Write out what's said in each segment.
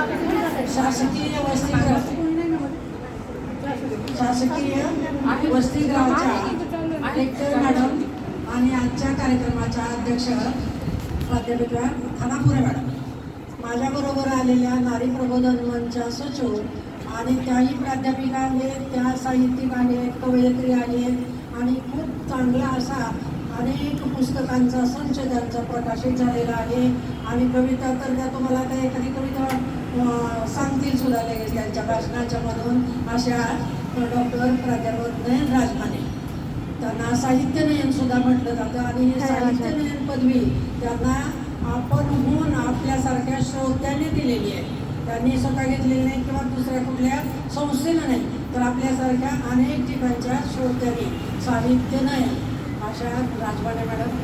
शासकीय वसतिगृह. शासकीय वसतिगृहाच्या कलेक्टर मॅडम आणि आजच्या कार्यक्रमाच्या अध्यक्ष प्राध्यापिका खानापुरे मॅडम माझ्याबरोबर आलेल्या नारी प्रबोधन मंचच्या सचिव आणि त्याही प्राध्यापिका आहेत त्या साहित्यिक आहेत कवयित्री आहेत आणि खूप चांगला असा अनेक पुस्तकांचा संच त्यांचा प्रकाशित झालेला आहे. आणि कविता तर त्या तुम्हाला काही एखादी कविता सांगतील सुद्धा लगेच त्यांच्या भाषणाच्या मधून अशा डॉक्टर प्राध्यापक नयन राजमाने. त्यांना साहित्य नयन सुद्धा म्हटलं जातं आणि ही साहित्य नयन पदवी त्यांना आपण होऊन आपल्यासारख्या श्रोत्यांनी दिलेली आहे. त्यांनी स्वतः घेतलेली नाही किंवा दुसऱ्या कुठल्या संस्थेनं नाही तर आपल्यासारख्या अनेक ठिकाणच्या श्रोत्यांनी साहित्य नयन अशा राजवाडे मॅडम.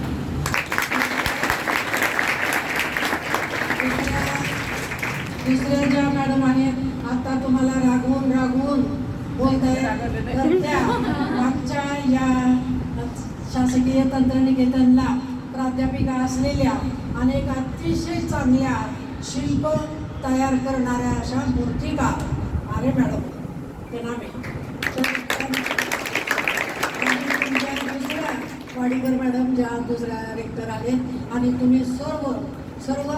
दुसऱ्या- ज्या मॅडम आहेत आता तुम्हाला रागवून रागवून बोलताय. तर त्या मागच्या या शासकीय तंत्रनिकेतनला प्राध्यापिका असलेल्या अनेक अतिशय चांगल्या शिल्प तयार करणाऱ्या अशा मूर्तिका अरे मॅडम. ते नाव तुमच्या दुसऱ्या वाडीकर मॅडम ज्या दुसऱ्या रेक्टर आहेत आणि तुम्ही सर्व सर्व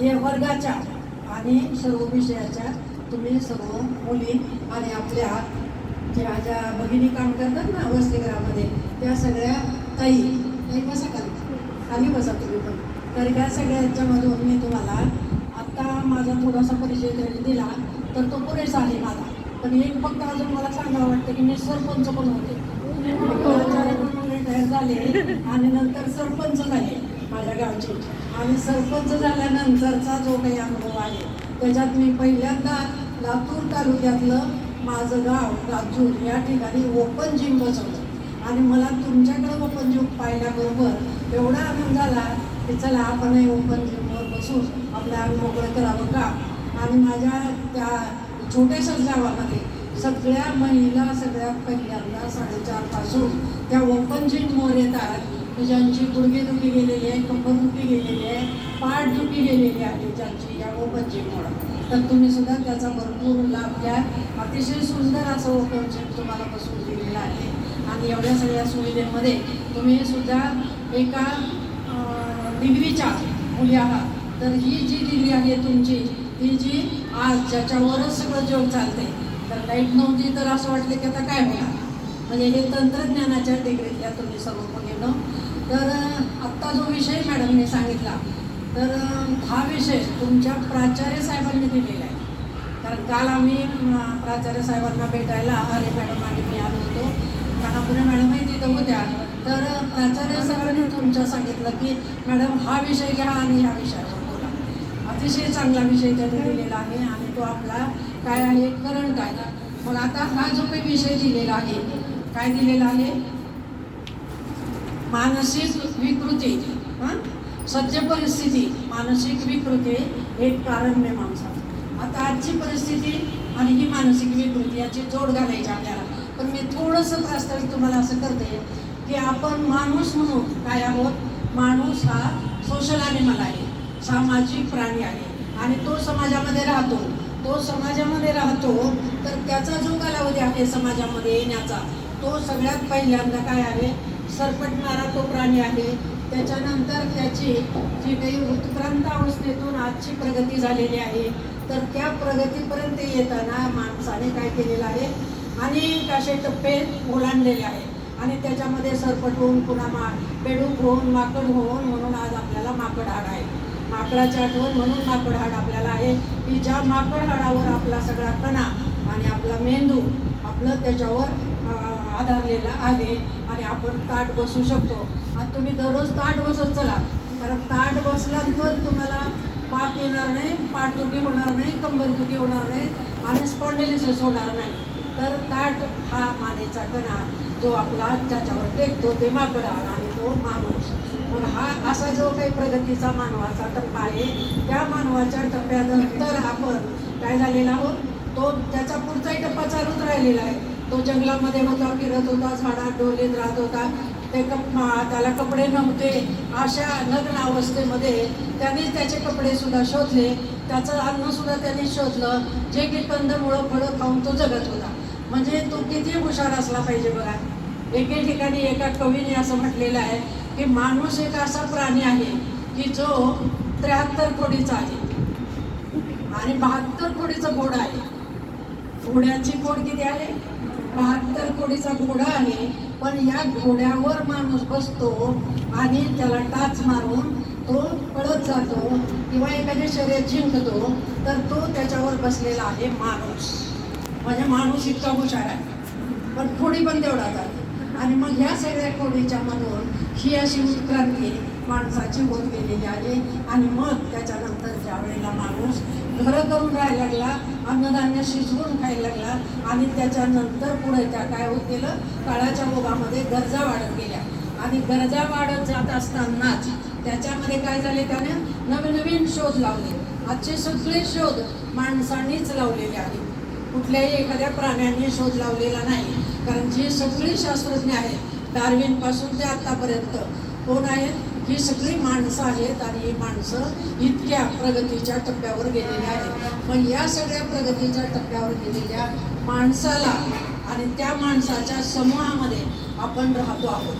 हे वर्गाच्या आणि सर्व विषयाच्या तुम्ही सर्व मुली आणि आपल्या ज्या ज्या भगिनी काम करतात ना वसतिगृहामध्ये त्या सगळ्या ताई ताई बसा खाली. खाली बसा तुम्ही पण. तर ह्या सगळ्यांच्यामधून मी तुम्हाला आत्ता माझा थोडासा परिचय जरी दिला तर तो पुरेसा आहे माझा. पण एक फक्त अजून मला सांगावं वाटतं की मी सरपंच पण होते. रिटायर झाले आणि नंतर सरपंच झाले माझ्या गावचे. आणि सरपंच झाल्यानंतरचा जो काही अनुभव आहे त्याच्यात मी पहिल्यांदा लातूर तालुक्यातलं माझं गाव राजूर या ठिकाणी ओपन जिम बसवलं. आणि मला तुमच्याकडं ओपन जिम पाहिल्याबरोबर एवढा आनंद झाला की चला आपणही ओपन जिमवर बसून आपल्या मोकळं करावं का? आणि माझ्या त्या छोट्याशाच गावामध्ये सगळ्या महिला सगळ्यात पहिल्यांदा साडेचारपासून त्या ओपन जिमवर येतात. की ज्यांची गुडघेदुखी गेलेली आहे कंबरदुखी गेलेली आहे पाठदुखी गेलेली आहे ज्यांची या ओपन तर तुम्ही सुद्धा त्याचा भरपूर लाभ घ्या. अतिशय सुंदर असं ओपन जिम तुम्हाला बसून दिलेलं आहे. आणि एवढ्या सगळ्या सुविधेमध्ये तुम्ही सुद्धा एका डिग्रीच्या मुली आहात. तर ही जी डिग्री आहे तुमची ही जी आज ज्याच्यावरच सगळं जग चालते तर लाइट नव्हती तर असं वाटलं की आता काय होणार? म्हणजे हे तंत्रज्ञानाच्या डिग्रीतल्या तुम्ही सर्व घेणं तर आत्ता जो विषय मॅडमने सांगितला तर हा विषय तुमच्या प्राचार्य साहेबांनी दिलेला आहे. कारण काल आम्ही प्राचार्य साहेबांना भेटायला अरे मॅडम आणि मी आलो होतो. कानापुरे मॅडमही तिथं होत्या. तर प्राचार्य साहेबांनी तुमच्या सांगितलं की मॅडम हा विषय घ्या आणि ह्या विषयावर बोला. अतिशय चांगला विषय त्यांनी दिलेला आहे आणि तो आपला काय आहे? करंट आहे. मग आता हा जो काही विषय दिलेला आहे काय दिलेला आहे? मानसिक विकृती. हं? परिस्थिती मानसिक विकृती एक कारण मीमांसा आता आजची परिस्थिती आणि ही मानसिक विकृती याची जोड घालायची आपल्याला. पण मी थोडंसं प्रास्ताविक तुम्हाला असं करते की आपण माणूस म्हणून काय आहोत? माणूस हा सोशल ॲनिमल आहे सामाजिक प्राणी आहे. आणि तो समाजामध्ये राहतो. तो समाजामध्ये राहतो तर त्याचा जो कालावधी आहे समाजामध्ये येण्याचा तो सगळ्यात पहिल्यांदा काय आहे? सरपटणारा तो प्राणी आहे. त्याच्यानंतर त्याची जी काही उत्क्रांत अवस्थेतून आजची प्रगती झालेली आहे तर त्या प्रगतीपर्यंत येताना माणसाने काय केलेलं आहे? अनेक असे टप्पे ओलांडलेले आहेत. आणि त्याच्यामध्ये सरपट होऊन पुन्हा मा बेडूक होऊन माकड होऊन म्हणून आज आपल्याला माकड हाड आहे माकडाची आठवण म्हणून माकड हाड आपल्याला आहे. की ज्या माकड हाडावर आपला सगळा कणा आणि आपला मेंदू आपलं त्याच्यावर आधारलेला आहे आणि आपण ताट बसू शकतो. आणि तुम्ही दररोज ताट बसत चला. कारण ताट बसला तर तुम्हाला पाठ येणार नाही पाठदुखी होणार नाही कंबरदुखी होणार नाही आणि स्पॉन्डेलिसिस होणार नाही. तर ताट हा मानेचा कणा जो आपला ज्याच्यावर टेकतो ते माकडा आणि तो माणूस. मग हा असा जो काही प्रगतीचा मानवाचा टप्पा आहे त्या मानवाच्या टप्प्यानंतर आपण काय झालेला आहोत? तो त्याचा पुढचाही टप्पा चालूच राहिलेला आहे. तो जंगलामध्ये होता फिरत होता झाडात डोलीत राहत होता. ते कप मा- त्याला कपडे नव्हते. अशा नग्न अवस्थेमध्ये त्याने त्याचे कपडे सुद्धा शोधले. त्याचं अन्नसुद्धा त्याने त्यांनी शोधलं. जे की कंदमुळं फळं खाऊन तो जगत होता. म्हणजे तो किती हुशार असला पाहिजे बघा. एके ठिकाणी एका कवीने असं म्हटलेलं आहे की माणूस एक असा प्राणी आहे की जो त्र्याहत्तर कोटीचा आहे. आणि बहात्तर कोटीचा गोड आहे. घोड्याची कोड किती आहे? बहात्तर कोटीचा घोडा आहे पण या घोड्यावर माणूस बसतो आणि त्याला टाच मारून तो पळत जातो किंवा एखाद्या शरीर जिंकतो तर तो त्याच्यावर बसलेला आहे माणूस. म्हणजे माणूस इतका हुशार आहे. पण थोडी पण तेवढाच आहे. आणि मग ह्या सगळ्या खोडीच्या मधून ही अशी उत्क्रांती माणसाची होत गेलेली आहे. आणि मग त्याच्यानंतर ज्या वेळेला माणूस घरं करून राहायला लागला अन्नधान्य शिजवून खायला लागला आणि त्याच्यानंतर पुढे त्या काय होत गेलं काळाच्या ओघामध्ये गरजा वाढत गेल्या. आणि गरजा वाढत जात असतानाच त्याच्यामध्ये काय झाले त्याने? नवीन नवीन शोध लावले. आजचे सगळे शोध माणसांनीच लावलेले आहेत. कुठल्याही एखाद्या प्राण्यांनी शोध लावलेला नाही. कारण जी सगळी शास्त्रज्ञ आहेत डार्विनपासून ते आतापर्यंत कोण आहेत? ही सगळी माणसं आहेत आणि ही माणसं इतक्या प्रगतीच्या टप्प्यावर गेलेली आहेत. पण या सगळ्या प्रगतीच्या टप्प्यावर गेलेल्या माणसाला आणि त्या माणसाच्या समूहामध्ये आपण राहतो आहोत.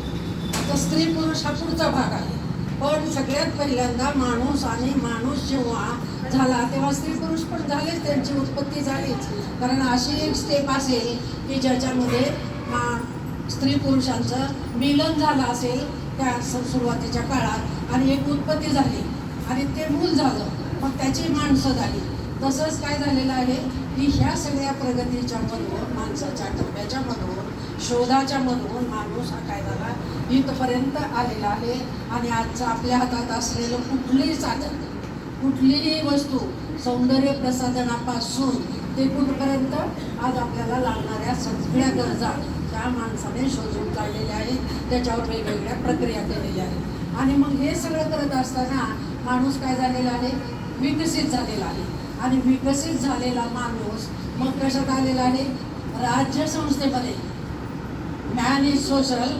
आता स्त्री पुरुष हा पुढचा भाग आहे. पण सगळ्यात पहिल्यांदा माणूस आणि माणूस जेव्हा झाला तेव्हा स्त्री पुरुष पण झालेच त्यांची उत्पत्ती झालीच. कारण अशी एक स्टेप असेल की ज्याच्यामध्ये मा- स्त्री पुरुषांचं मिलन झालं असेल त्या स- सुरुवातीच्या काळात आणि एक उत्पत्ती झाली आणि ते मूल झालं. मग त्याची माणसं झाली. तसंच काय झालेलं आहे? की ह्या सगळ्या प्रगतीच्या मधून माणसाच्या टप्प्याच्या मधून शोधाच्या मधून माणूस हा काय झाला? इथपर्यंत आलेला आहे आणि आजचं आपल्या हातात असलेलं कुठलंही साधन कुठलीही वस्तू सौंदर्य प्रसाधनापासून ते कुठपर्यंत आज आपल्याला लागणाऱ्या सगळ्या गरजा त्या माणसाने शोधून काढलेले आहे त्याच्यावर वेगवेगळ्या प्रक्रिया केलेल्या आहेत. आणि मग हे सगळं करत असताना माणूस काय झालेला आहे? विकसित झालेला आहे. आणि विकसित झालेला माणूस मग कशात आलेला आहे? राज्य संस्थेमध्ये. मॅन इज सोशल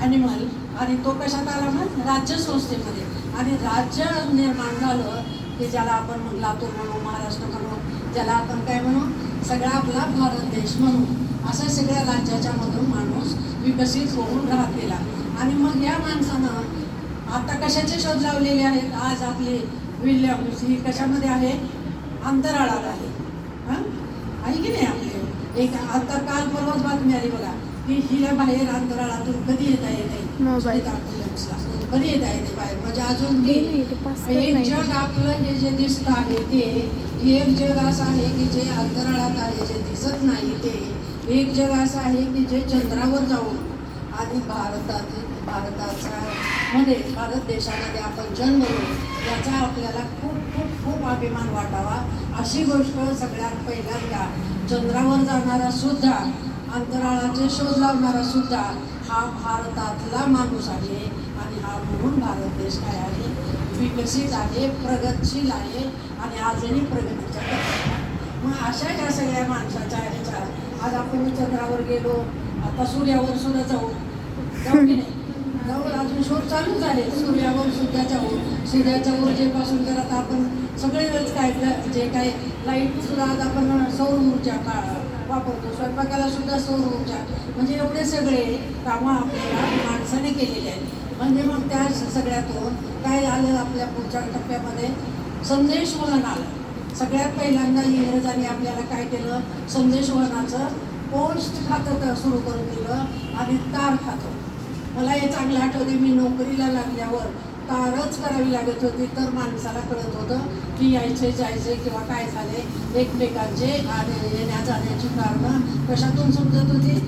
ॲनिमल आणि तो कशात आला मग? राज्य संस्थेमध्ये. आणि राज्य निर्माण झालं की ज्याला आपण मग लातूर म्हणू महाराष्ट्र म्हणू ज्याला आपण काय म्हणू? सगळा आपला भारत देश म्हणू. अशा सगळ्या राज्याच्या मधून माणूस विकसित होऊन राहत गेला आणि मग या माणसानं आता कशाचे शोध लावलेले आहेत? आज आपली विल्यम्स ही कशामध्ये आहे? अंतराळात आहे. हां? आहे की नाही आपले? एक आता काल परवाच बातमी आली बघा की हिला बाहेर अंतराळातून कधी येता येते मोबाईल. कधी येता येते बाहेर? म्हणजे अजून नाही, नाही, एक नाही. जग आपलं हे जे दिसतं आहे ते एक जग असं आहे की जे अंतराळात आहे जे दिसत नाही ते. एक जग असं आहे की जे चंद्रावर जाऊन आणि भारतात भारताचा मध्ये भारत देशामध्ये आपण जन्म याचा आपल्याला खूप खूप खूप अभिमान वाटावा. अशी गोष्ट सगळ्यात पहिल्यांदा चंद्रावर जाणारा सुद्धा अंतराळाचे शोध लावणारा सुद्धा हा भारतातला माणूस आहे आणि हा म्हणून भारत देश काय आहे? विकसित आहे प्रगतशील आहे आणि आजही प्रगतीच्या मग अशा ह्या सगळ्या माणसाच्या आहेत आज आपण चंद्रावर गेलो आता सूर्यावर सुद्धा जाऊ. जाऊ की नाही? जाऊ अजून शोध चालूच आहे. सूर्यावर सुद्धा जाऊ. सूर्याच्या ऊर्जेपासून तर आता आपण सगळेच काय जे काय लाइट सुद्धा आज आपण सौर ऊर्जा का वापरतो स्वयंपाकाला सुद्धा सौर ऊर्जा. म्हणजे एवढे सगळे कामं आपल्याला माणसाने केलेले आहेत. म्हणजे मग त्या सगळ्यातून काय आलं आपल्या पुढच्या टप्प्यामध्ये? संदेश म्हणून आला. सगळ्यात पहिल्यांदा इंग्रजांनी आपल्याला काय केलं? संदेश वर्णाचं पोस्ट खातं सुरू करून दिलं आणि तार खातं. मला हे चांगलं आठवते मी नोकरीला लागल्यावर तारच करावी लागत होती तर माणसाला कळत होतं की यायचे जायचे किंवा काय झाले एकमेकांचे आणि येण्या जाण्याची कारणं कशातून समजत होती?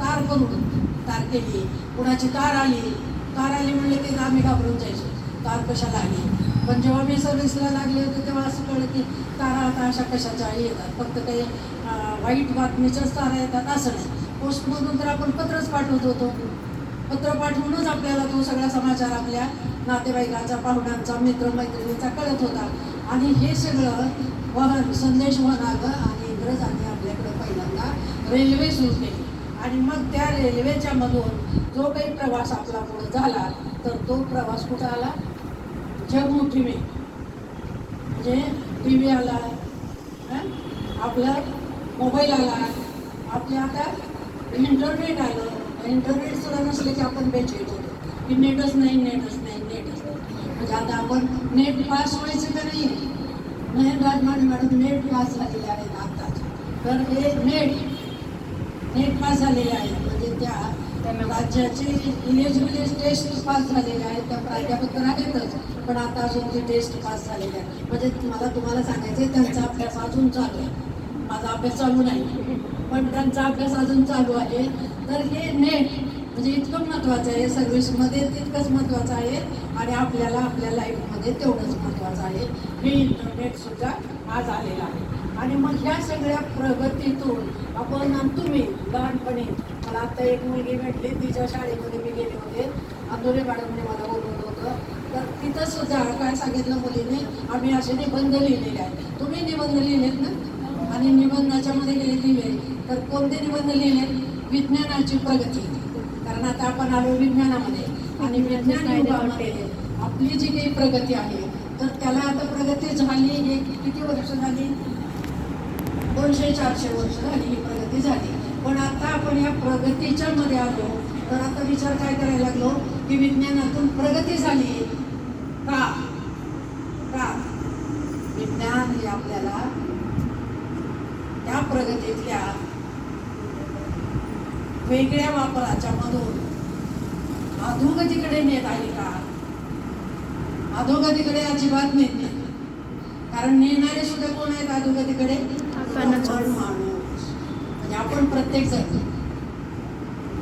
तार करून तार केली. कुणाची तार आली? तार आली म्हणले की आम्ही घाबरून जायचो. तार कशाला आली? पण जेव्हा मी सर्व्हिसला लागले होते तेव्हा असं कळलं की तारा आता अशा कशाच्या येतात. फक्त काही वाईट बातमीच्याच तारा येतात असं नाही. पोस्टमधून तर आपण पत्रच पाठवत होतो. पत्र पाठवूनच आपल्याला तो सगळा समाचार आपल्या नातेवाईकांचा पाहुण्यांचा मित्रमैत्रिणींचा कळत होता. आणि हे सगळं वहन संदेश वहन आलं आणि इंग्रजांनी आपल्याकडे पहिल्यांदा रेल्वे सुरू केली. आणि मग त्या रेल्वेच्या मधून जो काही प्रवास आपला पुढे झाला तर तो प्रवास कुठं आला? जगमुठी में म्हणजे टी व्ही आला हं? आपला मोबाईल आला आपले आता इंटरनेट आलं. इंटरनेट सुद्धा नसले की आपण होतो. की नेटच नाही नेटच नाही नेटच नाही. म्हणजे आता आपण नेट पास व्हायचं का नाही. नाही राजमाने मॅडम नेट पास झालेले आहेत आताच तर हे नेट नेट पास झालेले आहेत. म्हणजे त्या राज्याचे इलिजिबिलिटी टेस्ट पास झालेले आहेत. त्या प्राध्यापक तर आहेतच पण आता अजून ती टेस्ट पास झालेली आहे म्हणजे मला तुम्हाला सांगायचं आहे त्यांचा अभ्यास अजून चालू आहे. माझा अभ्यास चालू नाही. पण त्यांचा अभ्यास अजून चालू आहे. तर हे नेट म्हणजे इतकं महत्त्वाचं आहे. सर्व्हिसमध्ये तितकंच महत्त्वाचं आहे. आणि आपल्याला आपल्या लाईफमध्ये तेवढंच महत्त्वाचं आहे. हे इंटरनेटसुद्धा आज आलेलं आहे. आणि मग ह्या सगळ्या प्रगतीतून आपण तुम्ही लहानपणी मला आता एक मुलगी भेटली तिच्या शाळेमध्ये मी गेले होते. अंदोरे मॅडमने मला बोलवलं तर तिथं सुद्धा काय सांगितलं मुलीने? आम्ही असे निबंध लिहिलेले आहेत. तुम्ही निबंध लिहिलेत ना? आणि निबंधाच्या मध्ये लिहि- लिहिले तर कोणते निबंध लिहिले विज्ञानाची प्रगती. कारण आता आपण आलो विज्ञानामध्ये. आणि विज्ञान युगामध्ये आपली जी काही प्रगती आहे तर त्याला आता प्रगती झाली एक किती वर्ष झाली? दोनशे चारशे वर्ष झाली ही प्रगती झाली. पण आता आपण या प्रगतीच्या मध्ये आलो. तर आता विचार काय करायला लागलो? की विज्ञानातून प्रगती झाली. का? का? विज्ञान हे आपल्याला त्या प्रगतीतल्या वेगळ्या वापराच्या मधून अधोगतीकडे नेत आहे का? अधोगतीकडे अजिबात नेत नाही. कारण नेणारे सुद्धा कोण आहेत अधोगतीकडे? माणूस. म्हणजे आपण प्रत्येक जण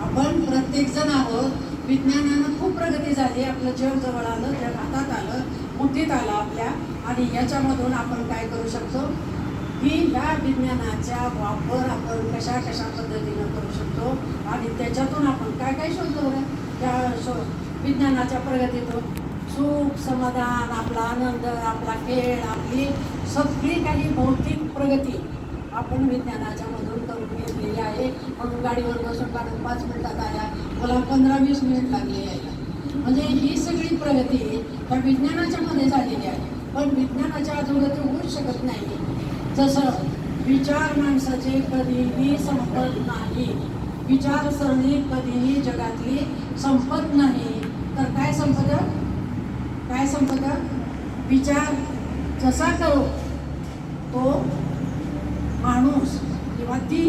आपण प्रत्येक जण आहोत. विज्ञानानं खूप प्रगती झाली आपलं जग जवळ आलं जग हातात आलं मुठीत आलं आपल्या. आणि याच्यामधून आपण काय करू शकतो? की ह्या विज्ञानाचा वापर आपण कशा कशा पद्धतीनं करू शकतो? आणि त्याच्यातून आपण काय काय शोधतो त्या शो विज्ञानाच्या प्रगतीतून. सुख समाधान आपला आनंद आपला खेळ आपली सगळी काही भौतिक प्रगती आपण विज्ञानाच्या आहे. म्हणून गाडीवर बसून काढून पाच मिनिटात आल्या मला पंधरा वीस मिनिट लागले यायला. म्हणजे ही सगळी प्रगती ह्या विज्ञानाच्या मध्ये झालेली आहे. पण विज्ञानाच्या अधोगती होऊच शकत नाही. जसं विचार माणसाचे कधीही संपत नाही. विचारसरणी कधीही जगातली संपत नाही. तर काय संपत? काय संपत? विचार जसा करो तो माणूस किंवा ती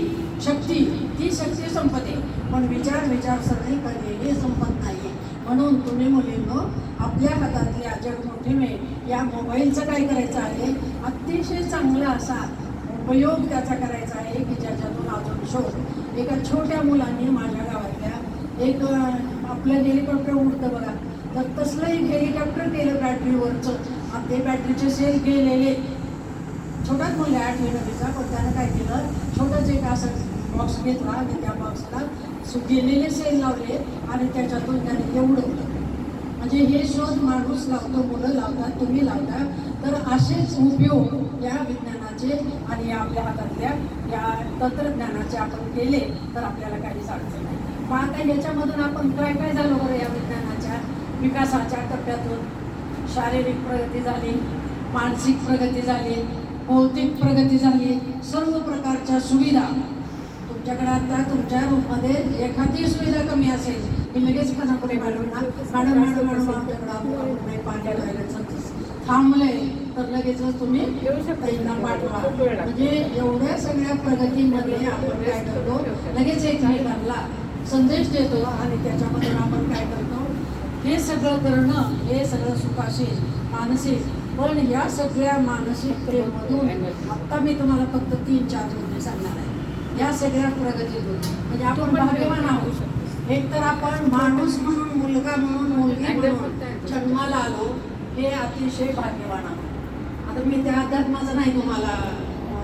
शक्ती ती शक्ती संपते पण विचार विचारसरणी कधीही संपत नाही म्हणून तुम्ही मुलींनो आपल्या हातातली हातातल्या मे या मोबाईलचं काय करायचं आहे? अतिशय चांगला असा उपयोग त्याचा करायचा आहे की ज्याच्यातून अजून शोध. एका छोट्या मुलांनी माझ्या गावातल्या एक आपलं हेलिकॉप्टर उडतं बघा. तर तसलं एक हेलिकॉप्टर केलं बॅटरीवरचं ते बॅटरीचे सेल गेलेले. छोटाच मुलगा आहे आठवी नदीचा. पण त्यानं काय केलं? छोटंच एक असं बॉक्स घेतला आणि त्या बॉक्सला सु गेलेले सेल लावले आणि त्याच्यातून त्याने ते उडवलं. म्हणजे हे शोध माणूस लावतो मुलं लावतात तुम्ही लावता. तर असेच उपयोग या विज्ञानाचे आणि या आपल्या हातातल्या या तंत्रज्ञानाचे आपण केले तर आपल्याला काहीच अडचण नाही. मग आता याच्यामधून आपण काय काय झालो बरं या विज्ञानाच्या विकासाच्या टप्प्यातून? शारीरिक प्रगती झाली मानसिक प्रगती झाली भौतिक प्रगती झाली सर्व प्रकारच्या सुविधा तुमच्याकडे आता तुमच्या रूममध्ये एखादी सुविधा कमी असेल की लगेच खानापुरे मॅडमना मॅडम मॅडम मॅडम आमच्याकडे आपण नाही पाणी थांबले तर लगेच तुम्ही येऊ शकता. पाठवा. म्हणजे एवढ्या सगळ्या प्रगतीमध्ये आपण काय करतो लगेच एकमेकांना संदेश देतो आणि त्याच्यामधून आपण काय करतो हे सगळं करणं हे सगळं सुखाशील मानसिक पण या सगळ्या मानसिकतेमधून आत्ता मी तुम्हाला फक्त तीन चार मुद्दे सांगणार या सगळ्या प्रगतीतून. म्हणजे आपण भाग्यवान आहोत. एक तर आपण माणूस म्हणून मुलगा म्हणून मुलगी म्हणून जन्माला आलो हे अतिशय भाग्यवान आहोत. आता मी त्या अध्यात्माचं नाही तुम्हाला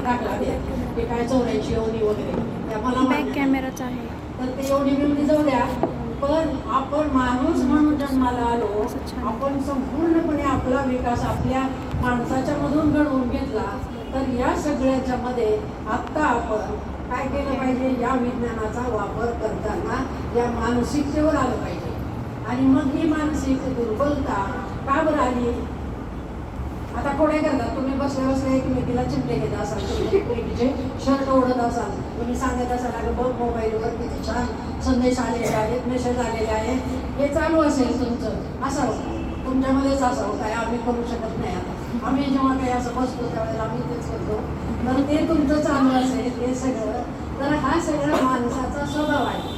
दाखला द्या. ते काय चौऱ्याऐंशी योनी वगैरे. त्या मला. कॅमेराच आहे. तर ते एवढी बिवडी जाऊ द्या. पण आपण माणूस म्हणून जन्माला आलो. आपण संपूर्णपणे आपला विकास आपल्या माणसाच्या मधून घडवून घेतला तर या सगळ्याच्या मध्ये आत्ता आपण काय केलं पाहिजे? या विज्ञानाचा वापर करताना या मानसिकतेवर आलं पाहिजे. आणि मग ही मानसिक दुर्बलता का बरं आली? आता कोणी करता तुम्ही बसल्या बसल्या एकमेकीला चिमटे घेत असाल तुम्ही एकमेकीचे शर्ट ओढत असाल. तुम्ही सांगत असाल अगं बघ मोबाईलवर किती छान संदेश आलेले आहेत मेसेज आलेले आहेत. हे चालू असेल तुमचं. असावं तुमच्यामध्येच असावं काय आम्ही करू शकत नाही आता. आम्ही जेव्हा काही असं बसतो त्यावेळेला आम्ही तेच करतो. मग ते तुमचं चालू असेल हे सगळं. तर हा सगळा माणसाचा स्वभाव आहे.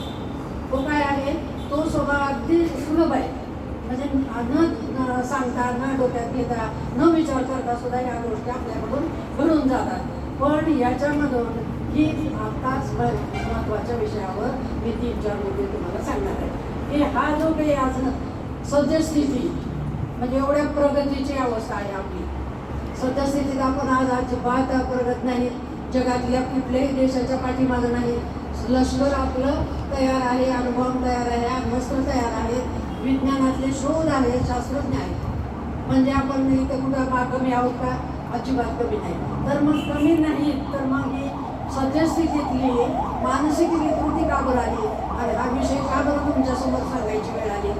तो काय आहे? तो स्वभाव अगदी सुलभ आहे. म्हणजे न सांगता न डोक्यात घेता न विचार करता सुद्धा या गोष्टी आपल्याकडून घडून जातात. पण याच्यामधून ही आताच महत्त्वाच्या विषयावर मी तीन चार मुद्दे तुम्हाला सांगणार आहे. की हा जो काही आज सद्यस्थिती म्हणजे एवढ्या प्रगतीची अवस्था आहे आपली सद्यस्थितीत आपण आज अजिबात करत नाही. जगातल्या कुठल्याही देशाच्या पाठीमागं नाही. लष्कर आपलं तयार आहे अनुभव तयार आहे अण्वस्त्र तयार आहे. विज्ञानातले शोध आहेत शास्त्रज्ञ आहेत. म्हणजे आपण इथे कुठं बा कमी आहोत का? अजिबात कमी नाही. तर मग कमी नाही तर मग ही सद्यस्थितीतली मानसिक विकृती का बरं आली? आणि हा विषय का बरं तुमच्यासमोर सांगायची वेळ आली?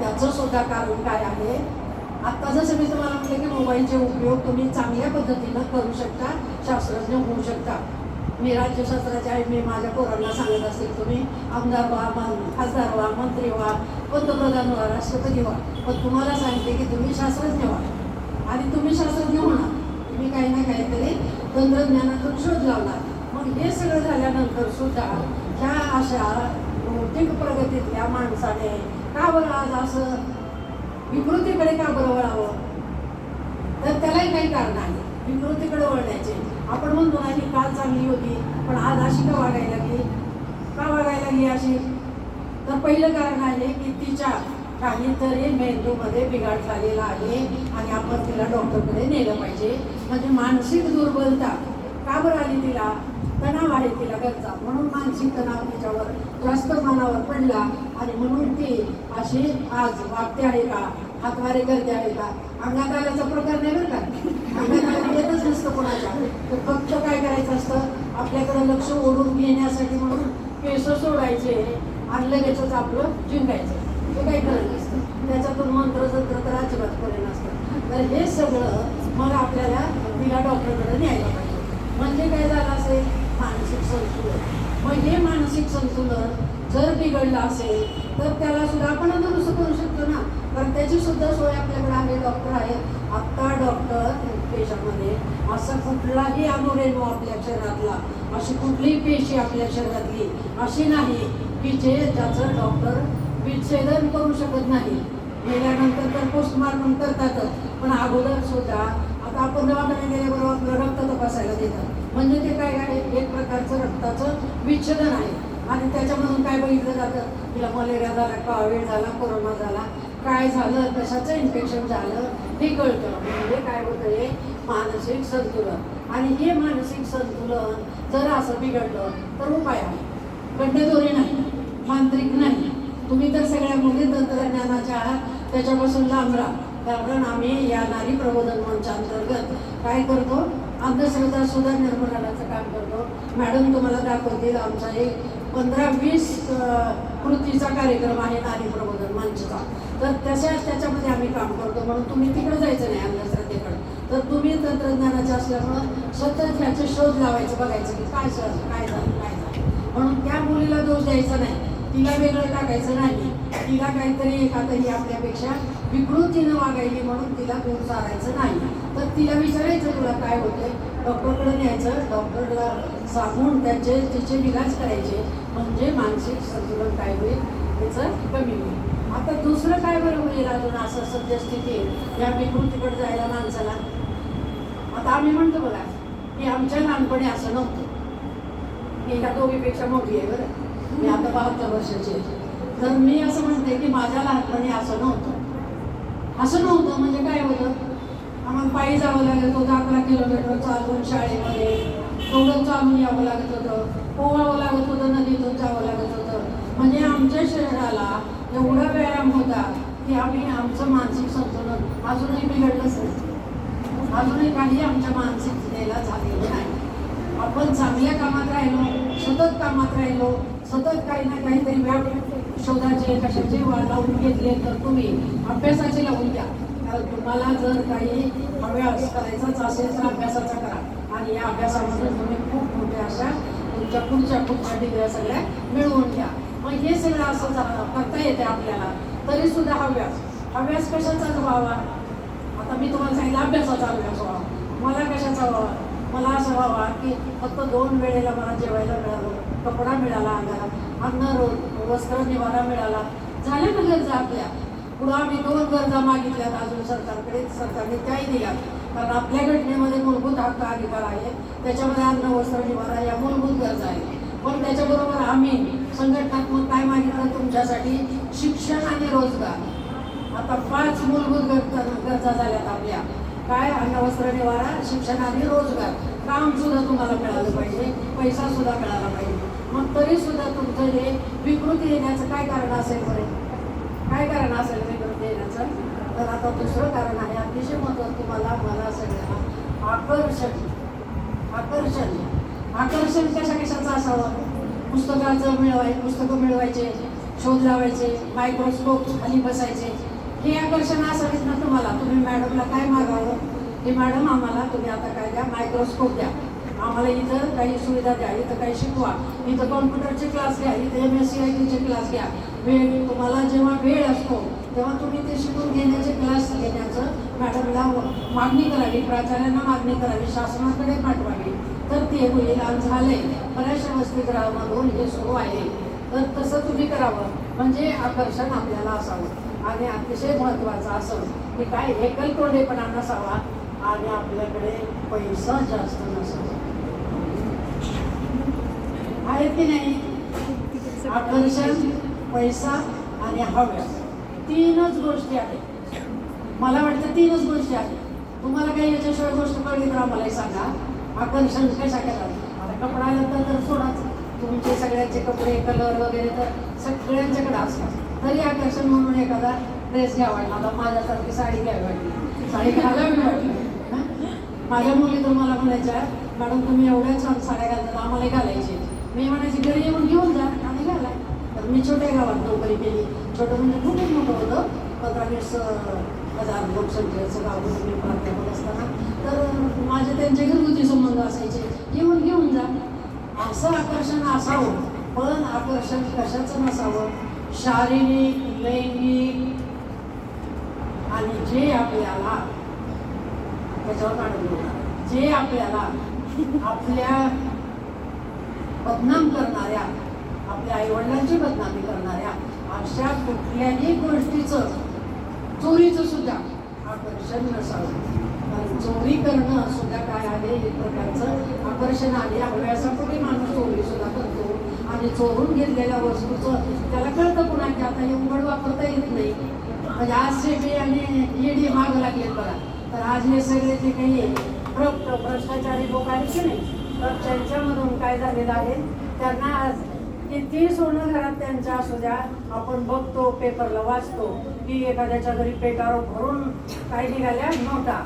त्याचं सुद्धा कारण काय आहे? आत्ता जसं मी तुम्हाला म्हटलं की मोबाईलचे उपयोग तुम्ही चांगल्या पद्धतीनं करू शकता शास्त्रज्ञ होऊ शकता. मी राज्यशास्त्राचे आहे मी माझ्या पोरांना सांगत असेल तुम्ही आमदार व्हा खासदार व्हा मंत्री व्हा पंतप्रधान व्हा राष्ट्रपती व्हा. पण तुम्हाला सांगते की तुम्ही शास्त्रज्ञ व्हा. आणि तुम्ही शास्त्रज्ञ होणार. तुम्ही काही ना काहीतरी तंत्रज्ञानातून शोध लावणार. मग हे सगळं झाल्यानंतर सुद्धा ह्या अशा भौतिक प्रगतीतल्या माणसाने का बरं आज असं विकृतीकडे का बरं वळावं तर त्यालाही काही कारण आहे विकृतीकडे वळण्याचे. आपण म्हणतो ना की काल चांगली होती पण आज अशी का वागायला लागली? का वागायला लागली अशी? तर पहिलं कारण आहे की तिच्या काहीतरी मेंदूमध्ये बिघाड झालेला आहे आणि आपण तिला डॉक्टरकडे नेलं पाहिजे. म्हणजे मानसिक दुर्बलता. का बरं आली तिला? तणाव आहे तिला घरचा. म्हणून मानसिक तणाव तिच्यावर जास्त मनावर पडला. आणि म्हणून ती अशी आज वागते आहे का? हातवारे करते आहे का? अंगात आल्याचा प्रकार नाही बरं का? अंगात आलं येतच नसतं कोणाच्या. तर फक्त काय करायचं असतं? आपल्याकडे लक्ष ओढून घेण्यासाठी म्हणून केस सोडायचे आणि लगेचच आपलं जिंकायचं. हे काही करत नसतं त्याच्यातून मंत्र जंत्र तर अजिबात खरे नसतं तर हे सगळं मग आपल्याला तिला डॉक्टरकडे न्यायला पाहिजे. म्हणजे काय झालं असेल? मानसिक संतुलन. मग हे मानसिक संतुलन जर बिघडलं असेल तर त्याला सुद्धा आपण दुरुस्त करू शकतो ना. कारण त्याची सुद्धा सोय आपल्याकडे आहे डॉक्टर आहे. आत्ता डॉक्टर देशामध्ये असा कुठलाही अनुरेणू आपल्या शरीरातला अशी कुठलीही पेशी आपल्या शरीरातली अशी नाही की जे ज्याचं डॉक्टर विच्छेदन करू शकत नाही. गेल्यानंतर तर पोस्टमार्टम करतातच. पण अगोदर सुद्धा आता आपण दवाखान्यात गेल्याबरोबर आपलं रक्त तपासायला देतात. म्हणजे ते काय आहे? एक प्रकारचं रक्ताचं विच्छेदन आहे. आणि त्याच्यामधून काय बघितलं जातं? तिला मलेरिया झाला कावीळ झाला कोरोना झाला. काय झालं? कशाचं इन्फेक्शन झालं? हे कळतं. म्हणजे काय होतं हे? मानसिक संतुलन. आणि हे मानसिक संतुलन जर असं बिघडलं तर उपाय आहे. गड्डेदोरी नाही. मांत्रिक नाही. तुम्ही तर सगळ्या मुली तंत्रज्ञानाच्या आहात. त्याच्यापासून लांब राहा. कारण आम्ही या नारी प्रबोधन मंचांतर्गत काय करतो? अंधश्रद्धा सुद्धा निर्मूलनाचं काम करतो. मॅडम तुम्हाला दाखवतील आमचा एक पंधरा वीस कृतीचा कार्यक्रम आहे नारी प्रबोधन मंचचा. तर तशा त्याच्यामध्ये आम्ही काम करतो. म्हणून तुम्ही तिकडे जायचं नाही अंधश्रद्धेकडे. तर तुम्ही तंत्रज्ञानाचे असल्यामुळं स्वतः ह्याचे शोध लावायचं बघायचं की काय झालं काय झालं काय झालं. म्हणून त्या मुलीला दोष द्यायचा नाही. तिला वेगळं टाकायचं नाही. तिला काहीतरी एखादंही आपल्यापेक्षा विकृतीनं वागायली म्हणून तिला दूर सारायचं नाही. तर तिला विचारायचं तुला काय होते डॉक्टरकडे न्यायचं डॉक्टरला सांगून त्याचे तिचे इलाज करायचे. म्हणजे मानसिक संतुलन काय होईल त्याचं कमी होईल. आता दुसरं काय बरं होईल अजून असं सद्यस्थिती या विकृतीकडे जायला माणसाला. आता आम्ही म्हणतो बघा की आमच्या लहानपणी असं नव्हतं. मी एका दोघीपेक्षा मोठी आहे बरं. मी आता बहात्तर वर्षाची आहे. तर मी असं म्हणते की माझ्या लहानपणी असं नव्हतं. असं नव्हतं म्हणजे काय होतं? आम्हाला पायी जावं लागत होतं अकरा किलोमीटर चालून शाळेमध्ये. तेवढं चालून यावं लागत होतं. पोवावं लागत होतं नदीतून जावं लागत होतं. म्हणजे आमच्या शरीराला एवढा व्यायाम होता की आम्ही आमचं मानसिक संतुलन अजूनही बिघडलंच नाही. अजूनही काही आमच्या मानसिकतेला झालेलं नाही. आपण चांगल्या कामात राहिलो सतत कामात राहिलो सतत काही ना काहीतरी व्याप शोधाचे कशाचे वा लावून घेतले तर तुम्ही अभ्यासाचे लावून घ्या. कारण तुम्हाला जर काही अभ्यास करायचाच असेल तर अभ्यासाचा करा. आणि या अभ्यासामधून तुम्ही खूप मोठ्या अशा तुमच्या पुढच्या पुढच्या डिग्र्या सगळ्या मिळवून घ्या. मग हे सगळं असं करता येते आपल्याला. तरी सुद्धा हव्यास हव्यास कशाचाच व्हावा? आता मी तुम्हाला सांगितलं अभ्यासाचा अभ्यास व्हावा. मला कशाचा व्हावा? मला असं व्हावा की फक्त दोन वेळेला मला जेवायला मिळालं कपडा मिळाला अंगाला अन्न रोज वस्त्र निवारा मिळाला. झाल्या ना गरजा पुढं आम्ही दोन गरजा मागितल्यात अजून सरकारकडे. सरकारने त्याही दिल्या. कारण आपल्या घटनेमध्ये मूलभूत हक्क अधिकार आहे. त्याच्यामध्ये अन्न वस्त्र निवारा या मूलभूत गरजा आहेत. पण त्याच्याबरोबर आम्ही संघटनात्मक काय मागितलं? तुमच्यासाठी शिक्षण आणि रोजगार. आता पाच मूलभूत गरजा गरजा झाल्यात आपल्या. काय? अन्न वस्त्र निवारा शिक्षण आणि रोजगार. काम सुद्धा तुम्हाला मिळालं पाहिजे. पैसा सुद्धा मिळाला पाहिजे. मग तरी सुद्धा तुमचं हे विकृती येण्याचं काय कारण असेल बरे? काय कारण असेल विकृती येण्याचं? तर आता दुसरं कारण आहे अतिशय महत्वाचं तुम्हाला मला सगळ्यांना आकर्षण. आकर्षण. आकर्षण कशा कशाचं असावं? पुस्तकाचं मिळवाय पुस्तकं मिळवायचे शोध लावायचे मायक्रोस्कोप खाली बसायचे हे आकर्षण असावेच ना तुम्हाला? तुम्ही मॅडमला काय मागावं? हे मॅडम आम्हाला तुम्ही आता काय द्या? मायक्रोस्कोप द्या. आम्हाला इथं काही सुविधा द्या इथं काही शिकवा. इथं कॉम्प्युटरचे क्लास घ्या इथं एम एस सी आय टीचे क्लास घ्या. वेळ तुम्हाला जेव्हा वेळ असतो तेव्हा तुम्ही ते शिकून घेण्याचे क्लास घेण्याचं मॅडमला मागणी करावी प्राचार्यांना मागणी करावी शासनाकडे पाठवावी. तर ते होईल आणि झाले बऱ्याचशा वसतिगृहामधून हे सुरू आहे. तर तसं तुम्ही करावं. म्हणजे आकर्षण आपल्याला असावं. आणि अतिशय महत्त्वाचं असं की काय एकलकोंडेपणा नसावा आणि आपल्याकडे पैसा जास्त आहे की नाही? आकर्षण पैसा आणि हव्यास तीनच गोष्टी आहेत. मला वाटतं तीनच गोष्टी आहेत. तुम्हाला काही याच्याशिवाय गोष्ट कळली तर आम्हालाही सांगा. आकर्षण कशा करतात आता कपडा आला तर सोडाच तुमचे सगळ्यांचे कपडे कलर वगैरे तर सगळ्यांच्याकडे असतात. तरी आकर्षण म्हणून एखादा ड्रेस घ्यावा. आता माझ्यासारखी साडी घ्यावी वाटली. साडी घालावी वाटली. माझ्या मुली तर मला म्हणायच्या मॅडम तुम्ही एवढ्या छान साड्या घालतात आम्हाला घालायची मी म्हणायची घरी येऊन घेऊन जा. आणि घाला तर मी छोट्या गावात नोकरी केली. छोटं म्हणजे खूपच मोठं होतं. पंधरा वीस हजार लोकसंख्येचं गाव होतं मी प्राध्यापक असताना. तर माझे त्यांचे घरगुती संबंध असायचे. येऊन घेऊन जा. असं आकर्षण असावं. पण आकर्षण कशाचं नसावं? शारीरिक लैंगिक आणि जे आपल्याला त्याच्यावर काढून जे आपल्याला आपल्या बदनाम करणाऱ्या आपल्या आईवडिलांची बदनामी करणाऱ्या अशा कुठल्याही गोष्टीचं चोरीचं सुद्धा आकर्षण नसावं. कारण चोरी करणं सुद्धा काय आहे एक प्रकारचं आकर्षण आहे. हव्यासापोटी माणूस चोरी सुद्धा करतो. आणि चोरून घेतलेल्या वस्तूचं त्याला कळतं पुन्हा की आता हे उघड वापरता येत नाही. म्हणजे आज बी आणि ईडी माग लागले बघा. तर आज हे सगळे जे काही भ्रष्ट भ्रष्टाचारी लोक आहेत की नाही? तर त्यांच्यामधून काय झालेलं आहे? त्यांना आज किती सोनं घरात त्यांच्या असू द्या आपण बघतो पेपरला वाचतो की एखाद्याच्या घरी पेटारो भरून काय निघाल्या नोटा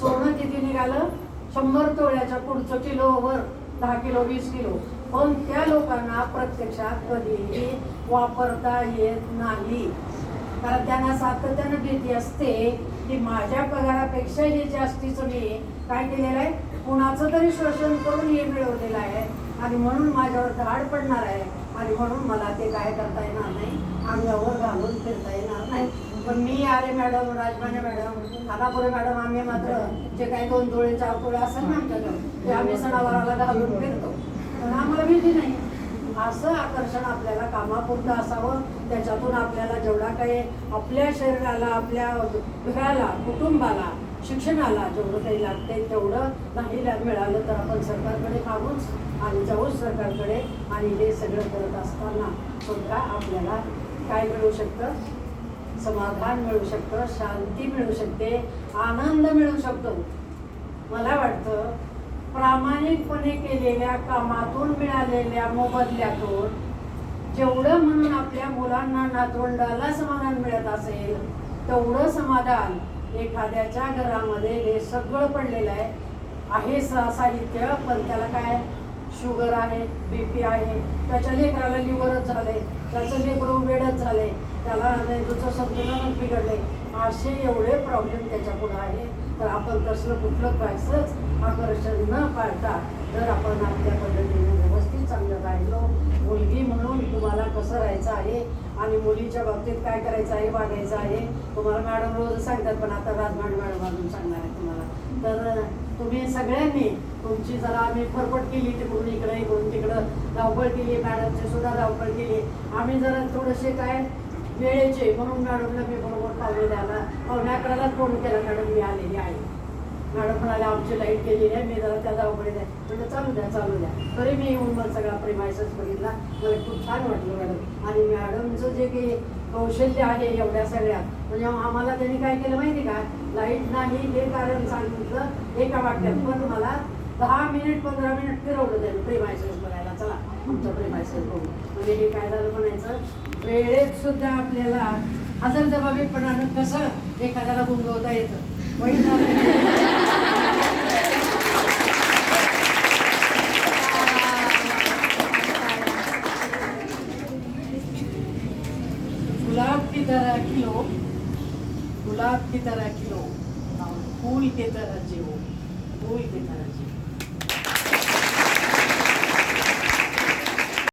सोनं किती निघालं? शंभर तोळ्याच्या पुढचं किलोवर दहा किलो वीस किलो. पण त्या लोकांना प्रत्यक्षात कधीही वापरता येत नाही. कारण त्यांना सातत्यानं भीती असते की माझ्या पगारापेक्षा हे जास्तीचं मी काय केलेलं आहे? कुणाचं तरी शोषण करून हे मिळवलेलं आहे. आणि म्हणून माझ्यावर धाड पडणार आहे. आणि म्हणून मला ते काय करता येणार नाही. अंगावर घालून फिरता येणार नाही. पण मी आरे madam Rajmane madam Khanapure madam आम्ही मात्र जे काही दोन धुळे चार तोळे असेल ना आमच्याकडे. ते आम्ही सणावाराला घालून फिरतो. पण आम्हाला भीती नाही. असं आकर्षण आपल्याला कामापुरतं असावं. त्याच्यातून आपल्याला जेवढा काही आपल्या शरीराला आपल्या घराला कुटुंबाला शिक्षणाला जेवढं काही लागते तेवढं नाही मिळालं तर आपण सरकारकडे मागूच आणि जाऊच सरकारकडे आणि हे सगळं करत असताना सुद्धा आपल्याला काय मिळू शकतं? समाधान मिळू शकतं शांती मिळू शकते आनंद मिळू शकतो. मला वाटतं प्रामाणिकपणे केलेल्या कामातून मिळालेल्या मोबदल्यातून जेवढं म्हणून आपल्या मुलांना नातवंडाला समाधान मिळत असेल तेवढं समाधान एखाद्याच्या घरामध्ये हे सगळं पडलेलं आहे. आहे स साहित्य पण त्याला काय? शुगर आहे बी पी आहे. त्याच्या लेकराला लिव्हरच झाले त्याचं लेकरं वेडच झाले त्याला मेंदूचं संतुलनच बिघडले असे एवढे प्रॉब्लेम त्याच्या पुढे आहे. तर आपण कसलं कुठलं कसंच आकर्षण न पाळता जर आपण आपल्या पद्धतीने व्यवस्थित चांगलं राहिलो मुलगी म्हणून तुम्हाला कसं राहायचं आहे आणि मुलीच्या बाबतीत काय करायचं आहे वागायचं आहे तुम्हाला मॅडम रोज सांगतात पण आता राजमाड मॅडम अजून सांगणार आहे तुम्हाला. तर तुम्ही सगळ्यांनी तुमची जरा आम्ही फरफट केली तिकडून इकडे इकडून तिकडं धावपळ केली मॅडमची सुद्धा धावपळ केली. आम्ही जरा थोडेसे काय वेळेचे म्हणून मॅडमला मी बरोबर पावले द्यायला पावणे अकरालाच फोन केला मॅडम मी आलेली आहे. मॅडम म्हणाले आमची लाइट गेली नाही मी जरा त्या धावपळी द्या म्हणजे चालू द्या चालू द्या. तरी मी येऊन मग सगळा प्रेमायसच बघितला. मला खूप छान वाटलं मॅडम. आणि मॅडमचं जे काही कौशल्य आहे एवढ्या सगळ्यात. म्हणजे आम्हाला त्यांनी काय केलं माहिती का? लाइट नाही हे कारण सांगितलं एका वाक्यात. पण मला दहा मिनिट पंधरा मिनिट फिरवलं त्यांनी प्रेमायसेस बघायला. चला आमचं प्रेमायसेस बघू. म्हणजे हे काय झालं म्हणायचं? वेळेत सुद्धा आपल्याला हजर जबाबीपणानं कसं एखाद्याला गुंगवता येतं? वाईट गुलाब की तरह खिलो फूल की तरह जियो फूल की तरह जियो